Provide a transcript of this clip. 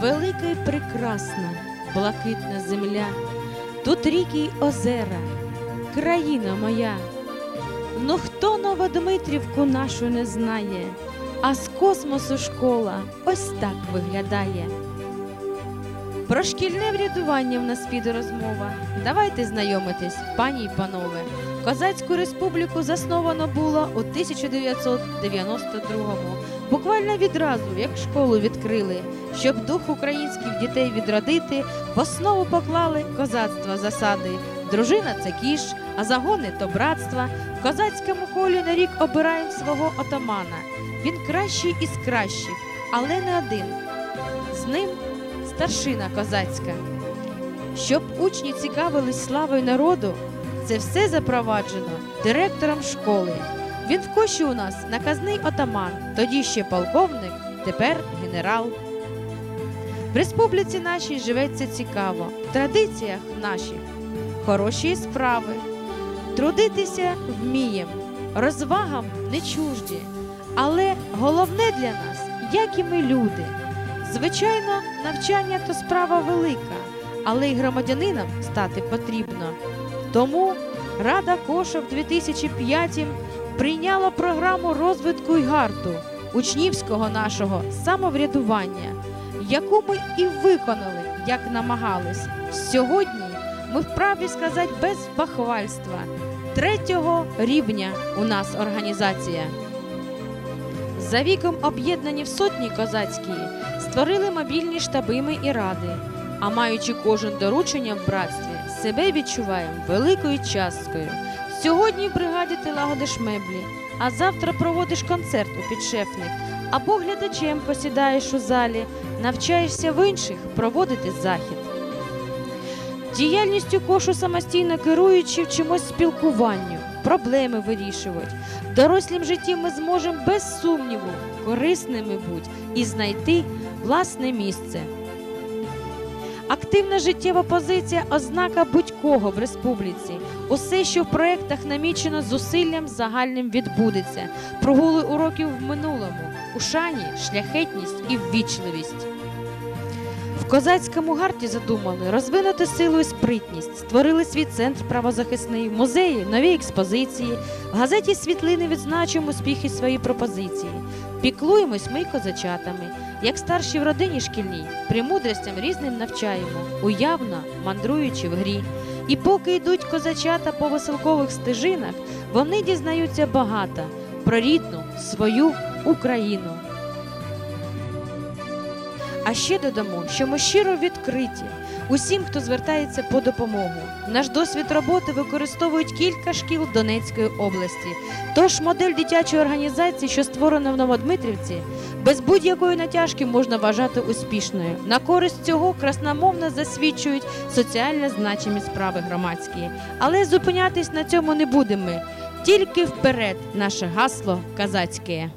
Велика й прекрасна, блакитна земля, тут ріки й озера, країна моя. Ну хто Новодмитрівку нашу не знає, а з космосу школа ось так виглядає. Про шкільне врядування в нас піде розмова. Давайте знайомитись, пані й панове. Козацьку республіку засновано було у 1992-му. Буквально відразу, як школу відкрили, щоб дух українських дітей відродити, в основу поклали козацтва засади. Дружина це кіш, а загони то братства. В козацькому колі на рік обираємо свого отамана. Він кращий із кращих, але не один. З ним старшина козацька. Щоб учні цікавились славою народу, це все запроваджено директором школи. Він в коші у нас наказний отаман, тоді ще полковник, тепер генерал. В республіці нашій живеться цікаво, в традиціях наших хороші справи. Трудитися вмієм, розвагам не чужді. Але головне для нас, як і ми люди. Звичайно, навчання то справа велика, але й громадянином стати потрібно. Тому Рада Коша в 2005 прийняла програму розвитку й гарту учнівського нашого самоврядування, яку ми і виконали, як намагались. Сьогодні ми вправі сказати без бахвальства. Третього рівня у нас організація. За віком об'єднані в сотні козацькі, створили мобільні штаби і ради, а маючи кожен доручення в братстві, себе відчуваємо великою часткою. Сьогодні в бригаді ти лагодиш меблі, а завтра проводиш концерт у підшефник, або глядачем посідаєш у залі, навчаєшся в інших проводити захід. Діяльністю кошу самостійно керуючи вчимось спілкуванню, проблеми вирішувати. В дорослім житті ми зможемо без сумніву корисними бути і знайти власне місце. Активна життєва позиція ознака будь-кого в республіці. Усе, що в проєктах намічено зусиллям загальним відбудеться. Прогули уроків в минулому, у шані, шляхетність і ввічливість. В козацькому гарті задумали розвинути силу і спритність, створили свій центр правозахисний, музеї нові експозиції, в газеті світлини відзначимо успіхи свої пропозиції. Піклуємось ми й козачатами, як старші в родині шкільній, премудростям різним навчаємо, уявно мандруючи в грі. І поки йдуть козачата по веселкових стежинах, вони дізнаються багато про рідну свою Україну. А ще додамо, що ми щиро відкриті усім, хто звертається по допомогу. Наш досвід роботи використовують кілька шкіл Донецької області. Тож модель дитячої організації, що створена в Новодмитрівці, без будь-якої натяжки можна вважати успішною. На користь цього красномовно засвідчують соціально значимі справи громадські. Але зупинятись на цьому не будемо. Тільки вперед наше гасло казацьке.